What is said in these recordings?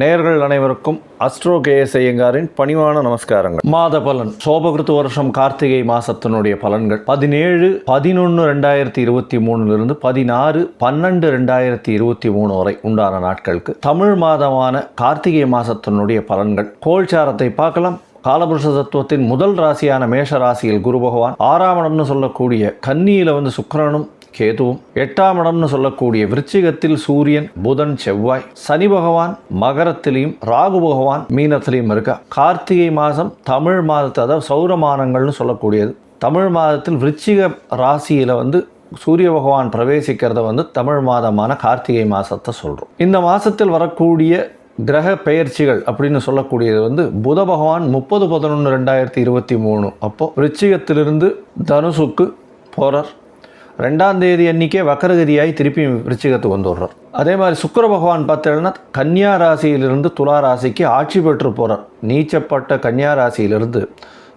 நேர்கள் அனைவருக்கும் astro KS ஐயங்காரின் பணிவான நமஸ்காரங்கள். மாத பலன் சோபகிருத்து வருஷம் கார்த்திகை மாசத்தினுடைய பலன்கள். பதினேழு பதினொன்று ரெண்டாயிரத்தி இருபத்தி மூணுலிருந்து பதினாறு பன்னெண்டு ரெண்டாயிரத்தி இருபத்தி மூணு வரை உண்டான நாட்களுக்கு தமிழ் மாதமான கார்த்திகை மாசத்தினுடைய பலன்கள். கோல்சாரத்தை பார்க்கலாம். காலபுருஷ தத்துவத்தின் முதல் ராசியான மேஷ ராசியில் குரு பகவான் ஆறாம் இடம்னு சொல்லக்கூடிய கன்னியில் வந்து சுக்கரனும் கேதுவும் எட்டாம் இடம்னு சொல்லக்கூடிய விருச்சிகத்தில் சூரியன் புதன் செவ்வாய் சனி பகவான் மகரத்திலையும் ராகு பகவான் மீனத்திலையும் இருக்கா. கார்த்திகை மாதம் தமிழ் மாதத்தை அதாவது சௌரமானங்கள்னு சொல்லக்கூடியது. தமிழ் மாதத்தில் விருச்சிக ராசியில் வந்து சூரிய பகவான் பிரவேசிக்கிறத வந்து தமிழ் மாதமான கார்த்திகை மாதத்தை சொல்கிறோம் இந்த மாதத்தில் வரக்கூடிய கிரக பெயர்ச்சிகள் அப்படின்னு சொல்லக்கூடியது வந்து புத பகவான் முப்பது பதினொன்று ரெண்டாயிரத்தி இருபத்தி மூணு. அப்போது விருச்சிகத்திலிருந்து தனுசுக்கு போகிறார் ரெண்டாம் தேதி அன்றைக்கே வக்கரகதியாகி திருப்பி விருச்சிகத்துக்கு வந்து விடுறார் அதே மாதிரி சுக்கர பகவான் பார்த்தீங்கன்னா கன்னியா ராசியிலிருந்து துலா ராசிக்கு ஆட்சி பெற்று போகிறார் நீச்சப்பட்ட கன்னியா ராசியிலிருந்து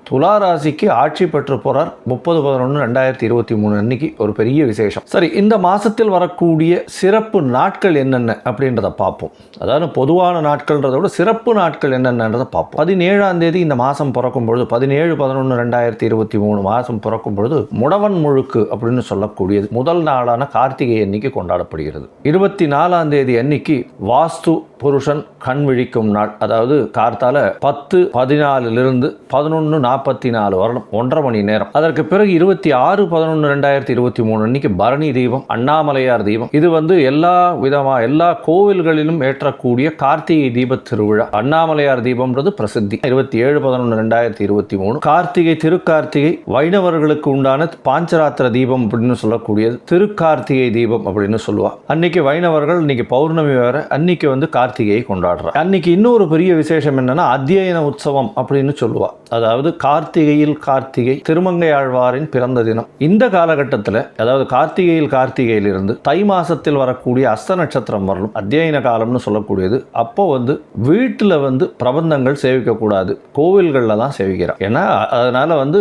துலா ராசிக்கு ஆட்சி பெற்று போகிறார் முப்பது பதினொன்று ரெண்டாயிரத்தி இருபத்தி மூணு அன்னைக்கு ஒரு பெரிய விசேஷம். சரி இந்த மாதத்தில் வரக்கூடிய சிறப்பு நாட்கள் என்னென்ன அப்படின்றத பார்ப்போம். அதாவது பொதுவான நாட்கள்ன்றத விட சிறப்பு நாட்கள் என்னென்னன்றதை பார்ப்போம். பதினேழாம் தேதி இந்த மாதம் பிறக்கும் பொழுது பதினேழு பதினொன்று ரெண்டாயிரத்தி இருபத்தி மூணு மாதம் பிறக்கும் பொழுது முடவன் முழுக்கு அப்படின்னு சொல்லக்கூடியது முதல் நாளான கார்த்திகை அன்னைக்கு கொண்டாடப்படுகிறது. இருபத்தி நாலாம் தேதி அன்னைக்கு வாஸ்து புருஷன் கண் விழிக்கும் நாள். அதாவது கார்த்தால பத்து பதினாலிலிருந்து பதினொன்று நாற்பத்தி நாலு வருடம் ஒன்றரை மணி நேரம். அதற்கு பிறகு இருபத்தி ஆறு பதினொன்று ரெண்டாயிரத்தி இருபத்தி மூணு அன்னைக்கு பரணி தீபம் அண்ணாமலையார் தீபம் இது வந்து எல்லா விதமா எல்லா கோவில்களிலும் ஏற்றக்கூடிய கார்த்திகை தீப திருவிழா. அண்ணாமலையார் தீபம்ன்றது பிரசித்தி. இருபத்தி ஏழு பதினொன்று ரெண்டாயிரத்தி இருபத்தி மூணு கார்த்திகை திருக்கார்த்திகை வைணவர்களுக்கு உண்டான பாஞ்சராத்திர தீபம் அப்படின்னு சொல்லக்கூடியது. திருக்கார்த்திகை தீபம் அப்படின்னு சொல்லுவாள் அன்னைக்கு வைணவர்கள் இன்னைக்கு பௌர்ணமி வேற அன்னைக்கு வந்து கார்த்திகையை கொண்டாடுறாங்க அன்னைக்கு இன்னொரு பெரிய விசேஷம் என்னன்னா அத்தியன உற்சவம் அப்படின்னு சொல்லுவா. அதாவது கார்த்திகையில் கார்த்திகை திருமங்கை ஆழ்வாரின் பிறந்த தினம். இந்த காலகட்டத்தில் அதாவது கார்த்திகையில் கார்த்திகையிலிருந்து தை மாசத்தில் வரக்கூடிய அஸ்த நட்சத்திரம் வரலும் அத்தியன காலம்னு சொல்லக்கூடியது அப்போ வந்து வீட்டில் வந்து பிரபந்தங்கள் சேவிக்கக்கூடாது. கோவில்களில் தான் சேவிக்கிறார். ஏன்னா அதனால வந்து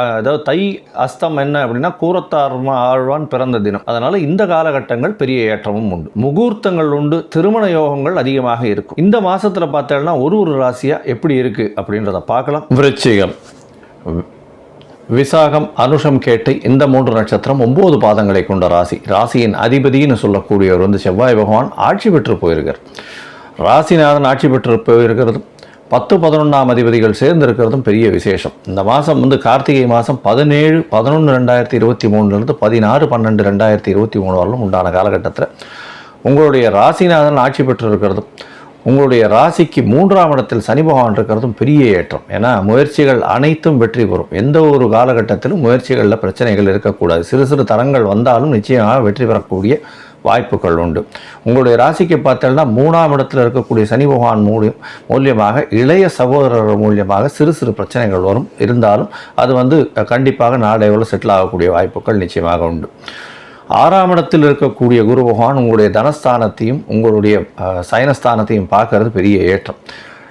அதாவது தை அஸ்தம் என்ன அப்படின்னா கூரத்தார்மா ஆழ்வான் பிறந்த தினம். அதனால இந்த காலகட்டங்கள் பெரிய ஏற்றமும் உண்டு. முகூர்த்தங்கள் உண்டு திருமண யோகங்கள் அதிகமாக இருக்கும். இந்த மாதத்தில் பார்த்தோம்னா ஒரு ஒரு ராசியாக எப்படி இருக்கு அப்படின்றத பார்க்கலாம். விருச்சிகம். விசாகம் அனுஷம் கேட்டு இந்த மூன்று நட்சத்திரம் ஒம்பது பாதங்களை கொண்ட ராசி. ராசியின் அதிபதினு சொல்லக்கூடியவர் வந்து செவ்வாய் பகவான் ஆட்சி பெற்று போயிருக்கார். ராசிநாதன் ஆட்சி பெற்று போயிருக்கிறதும் பத்து பதினொன்றாம் அதிபதிகள் சேர்ந்து இருக்கிறதும் பெரிய விசேஷம். இந்த மாதம் வந்து கார்த்திகை மாதம் பதினேழு பதினொன்று ரெண்டாயிரத்தி இருபத்தி மூணுலேருந்து பதினாறு பன்னெண்டு ரெண்டாயிரத்தி இருபத்தி மூணு வரலும் உண்டான காலகட்டத்தில் உங்களுடைய ராசிநாதன் ஆட்சி பெற்று இருக்கிறதும் உங்களுடைய ராசிக்கு மூன்றாம் இடத்தில் சனி பகவான் இருக்கிறதும் பெரிய ஏற்றம். ஏன்னா முயற்சிகள் அனைத்தும் வெற்றி பெறும். எந்த ஒரு காலகட்டத்திலும் முயற்சிகளில் பிரச்சனைகள் இருக்கக்கூடாது. சிறு சிறு தரங்கள் வந்தாலும் நிச்சயமாக வெற்றி பெறக்கூடிய வாய்ப்புகள் உண்டு. உங்களுடைய ராசிக்கு பார்த்தோம்னா மூணாம் இடத்தில் இருக்கக்கூடிய சனி பகவான் மூலியம் மூலியமாக இளைய சகோதரர் மூலியமாக சிறு சிறு பிரச்சனைகள் வரும். இருந்தாலும் அது வந்து கண்டிப்பாக நாளையோடு செட்டில் ஆகக்கூடிய வாய்ப்புகள் நிச்சயமாக உண்டு. ஆறாம் இடத்தில் இருக்கக்கூடிய குரு பகவான் உங்களுடைய தனஸ்தானத்தையும் உங்களுடைய சயனஸ்தானத்தையும் பார்க்கறது பெரிய ஏற்றம்.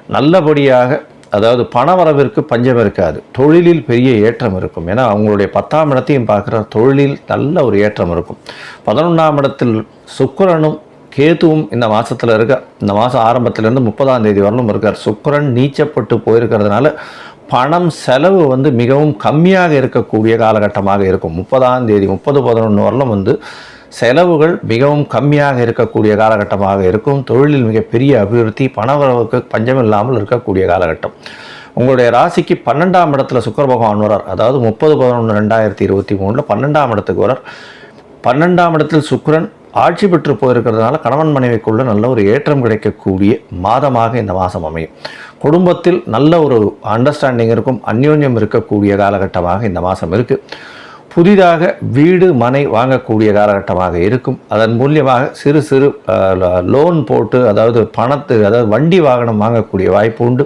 நல்லபடியாக அதாவது பணவரவிற்கு பஞ்சம் இருக்காது. தொழிலில் பெரிய ஏற்றம் இருக்கும். ஏன்னா அவங்களுடைய பத்தாம் இடத்தையும் பார்க்குற தொழிலில் நல்ல ஒரு ஏற்றம் இருக்கும். பதினொன்றாம் இடத்தில் சுக்கரனும் கேதுவும் இந்த மாதத்தில் இருக்க இந்த மாதம் ஆரம்பத்திலேருந்து முப்பதாம் தேதி வரலும் இருக்கார். சுக்கரன் நீச்சப்பட்டு போயிருக்கிறதுனால பணம் செலவு வந்து மிகவும் கம்மியாக இருக்கக்கூடிய காலகட்டமாக இருக்கும். முப்பதாம் தேதி முப்பது பதினொன்று வரலும் வந்து செலவுகள் மிகவும் கம்மியாக இருக்கக்கூடிய காலகட்டமாக இருக்கும். தொழிலில் மிகப்பெரிய அபிவிருத்தி பணவரவுக்கு பஞ்சம் இல்லாமல் இருக்கக்கூடிய காலகட்டம். உங்களுடைய ராசிக்கு பன்னெண்டாம் இடத்துல சுக்கர பகவான் வரார் அதாவது முப்பது பதினொன்று ரெண்டாயிரத்தி இருபத்தி மூணில் பன்னெண்டாம் இடத்துக்கு வரார் பன்னெண்டாம் இடத்தில் சுக்கரன் ஆட்சி பெற்று போயிருக்கிறதுனால கணவன் மனைவிக்குள்ள நல்ல ஒரு ஏற்றம் கிடைக்கக்கூடிய மாதமாக இந்த மாதம் அமையும். குடும்பத்தில் நல்ல ஒரு அண்டர்ஸ்டாண்டிங் இருக்கும் அந்யோன்யம் இருக்கக்கூடிய காலகட்டமாக இந்த மாதம் இருக்குது புதிதாக வீடு மனை வாங்கக்கூடிய காலகட்டமாக இருக்கும். அதன் மூலியமாக சிறு சிறு லோன் போட்டு அதாவது பணத்து அதாவது வண்டி வாகனம் வாங்கக்கூடிய வாய்ப்பு உண்டு.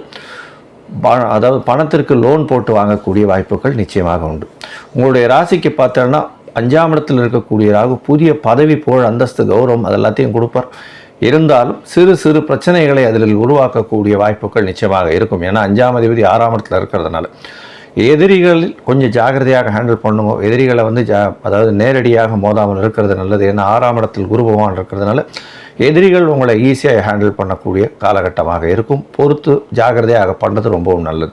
அதாவது பணத்திற்கு லோன் போட்டு வாங்கக்கூடிய வாய்ப்புகள் நிச்சயமாக உண்டு. உங்களுடைய ராசிக்கு பார்த்தோன்னா அஞ்சாம் இடத்தில் இருக்கக்கூடிய ராகு புதிய பதவி புகழ் அந்தஸ்து கௌரவம் அது எல்லாத்தையும் கொடுப்பார். இருந்தாலும் சிறு சிறு பிரச்சனைகளை அதில் உருவாக்கக்கூடிய வாய்ப்புகள் நிச்சயமாக இருக்கும். ஏன்னா அஞ்சாம் அதிபதி ஆறாம் இடத்துல இருக்கிறதுனால. எதிரிகளில் கொஞ்சம் ஜாகிரதையாக ஹேண்டில் பண்ணுங்க எதிரிகளை வந்து ஜா அதாவது நேரடியாக மோதாமல் இருக்கிறது நல்லது. ஏன்னா ஆறாம் இடத்தில் குரு பகவான் இருக்கிறதுனால எதிரிகள் உங்களை ஈஸியாக ஹேண்டில் பண்ணக்கூடிய காலகட்டமாக இருக்கும். பொறுத்து ஜாகிரதையாக பண்ணுறது ரொம்பவும் நல்லது.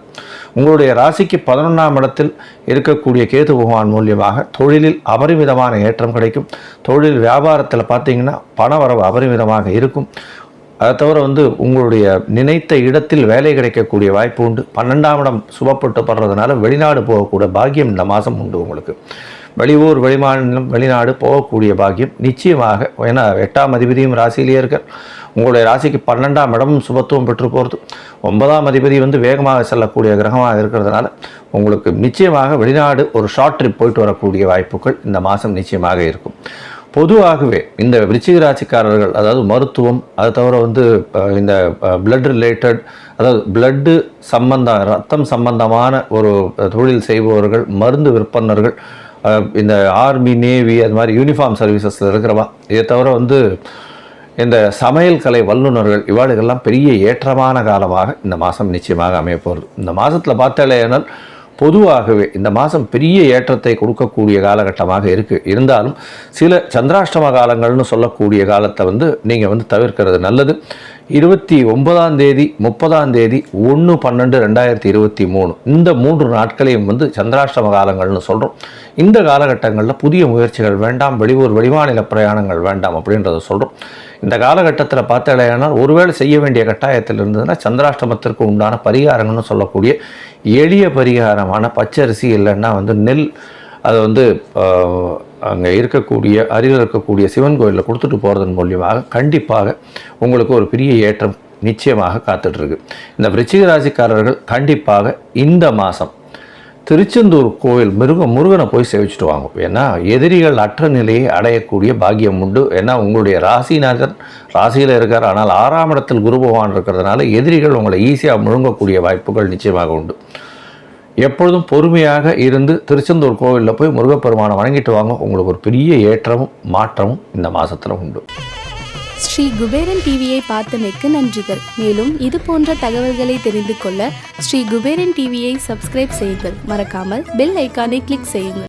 உங்களுடைய ராசிக்கு பதினொன்றாம் இடத்தில் இருக்கக்கூடிய கேது பகவான் மூலியமாக தொழிலில் அபரிமிதமான ஏற்றம் கிடைக்கும். தொழில் வியாபாரத்தில் பார்த்தீங்கன்னா பண வரவு அபரிமிதமாக இருக்கும். அதை தவிர வந்து உங்களுடைய நினைத்த இடத்தில் வேலை கிடைக்கக்கூடிய வாய்ப்பு உண்டு. பன்னெண்டாம் இடம் சுபப்பட்டு படுறதுனால வெளிநாடு போகக்கூடிய பாக்கியம் இந்த மாதம் உண்டு உங்களுக்கு. வெளியூர் வெளிமாநிலம் வெளிநாடு போகக்கூடிய பாக்கியம் நிச்சயமாக ஏன்னா எட்டாம் அதிபதியும் ராசியிலேயே இருக்கார் உங்களுடைய ராசிக்கு பன்னெண்டாம் இடமும் சுபத்துவம் பெற்று போகிறது ஒன்பதாம் அதிபதி வந்து வேகமாக செல்லக்கூடிய கிரகமாக இருக்கிறதுனால உங்களுக்கு நிச்சயமாக வெளிநாடு ஒரு ஷார்ட் ட்ரிப் போயிட்டு வரக்கூடிய வாய்ப்புகள் இந்த மாதம் நிச்சயமாக இருக்கும். பொதுவாகவே இந்த விருச்சிக ராசிக்காரர்கள் அதாவது மருத்துவம் அது தவிர வந்து இந்த பிளட் ரிலேட்டட் அதாவது பிளட்டு சம்பந்தம் ரத்தம் சம்பந்தமான ஒரு தொழில் செய்பவர்கள் மருந்து விற்பனர்கள் இந்த ஆர்மி நேவி அது மாதிரி யூனிஃபார்ம் சர்வீசஸில் இருக்கிறவா? இதை தவிர வந்து இந்த சமையல் கலை வல்லுநர்கள் இவாளுகள்லாம் பெரிய ஏற்றமான காலமாக இந்த மாதம் நிச்சயமாக அமைய போகிறது. இந்த மாதத்தில் பார்த்தாலேனால் பொதுவாகவே இந்த மாதம் பெரிய ஏற்றத்தை கொடுக்கக்கூடிய காலகட்டமாக இருக்குது இருந்தாலும் சில சந்திராஷ்டம காலங்கள்னு சொல்லக்கூடிய காலத்தை வந்து நீங்கள் வந்து தவிர்க்கிறது நல்லது. இருபத்தி ஒன்பதாம் தேதி முப்பதாம் தேதி ஒன்று பன்னெண்டு ரெண்டாயிரத்தி இருபத்தி மூணு. இந்த மூன்று நாட்களையும் வந்து சந்திராஷ்டம காலங்கள்னு சொல்கிறோம் இந்த காலகட்டங்களில் புதிய முயற்சிகள் வேண்டாம் வெளியூர் வெளிமாநில பிரயாணங்கள் வேண்டாம் அப்படின்றத சொல்கிறோம் இந்த காலகட்டத்தில் பார்த்தாலேனால் ஒருவேளை செய்ய வேண்டிய கட்டாயத்தில் இருந்ததுன்னா சந்திராஷ்டமத்திற்கு உண்டான பரிகாரங்கள்னு சொல்லக்கூடிய எளிய பரிகாரமான பச்சரிசி இல்லைன்னா வந்து நெல் அதை வந்து அங்கே இருக்கக்கூடிய அருகில் இருக்கக்கூடிய சிவன் கோயிலில் கொடுத்துட்டு போகிறதன் மூலியமாக கண்டிப்பாக உங்களுக்கு ஒரு பெரிய ஏற்றம் நிச்சயமாக காத்துட்ருக்கு. இந்த விருச்சிக ராசிக்காரர்கள் கண்டிப்பாக இந்த மாதம் திருச்செந்தூர் கோயில் மிருக முருகனை போய் சேவிச்சுட்டு வாங்க. ஏன்னா எதிரிகள் அற்ற நிலையை அடையக்கூடிய பாக்கியம் உண்டு. ஏன்னா உங்களுடைய ராசிநாதன் ராசியில் இருக்கார். ஆனால் ஆறாம் இடத்தில் குரு பகவான் இருக்கிறதுனால எதிரிகள் உங்களை ஈஸியாக முழுங்கக்கூடிய வாய்ப்புகள் நிச்சயமாக உண்டு. எப்பொழுதும் பொறுமையாக இருந்து திருச்செந்தூர் கோவிலில் போய் முருகப்பெருமானை வணங்கிட்டு வாங்க. உங்களுக்கு ஒரு பெரிய ஏற்றமும் மாற்றமும் இந்த மாதத்தில் உண்டு. ஸ்ரீ குபேரன் டிவியை பார்த்தமைக்கு நன்றிகள். மேலும் இது போன்ற தகவல்களை தெரிந்து கொள்ள ஸ்ரீ குபேரன் டிவியை சப்ஸ்கிரைப் செய்யுங்கள். மறக்காமல் பெல் ஐக்கானை கிளிக் செய்யுங்கள்.